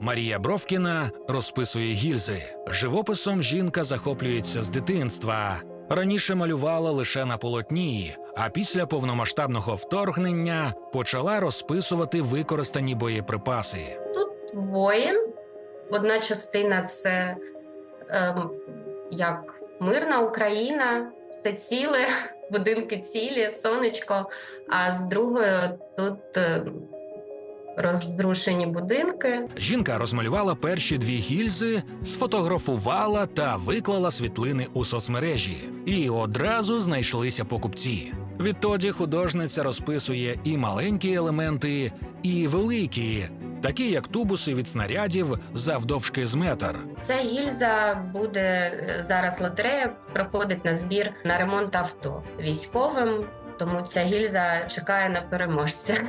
Марія Бровкіна розписує гільзи. Живописом жінка захоплюється з дитинства. Раніше малювала лише на полотні, а після повномасштабного вторгнення почала розписувати використані боєприпаси. Тут воїн. Одна частина це ем, як мирна Україна, все ціле, будинки цілі, сонечко. А з другої тут е, розрушені будинки. Жінка розмалювала перші дві гільзи, сфотографувала та виклала світлини у соцмережі. І одразу знайшлися покупці. Відтоді художниця розписує і маленькі елементи, і великі, такі як тубуси від снарядів завдовжки з метр. Ця гільза буде е, зараз лотерея, проходить на збір на ремонт авто військовим. Тому ця гільза чекає на переможця.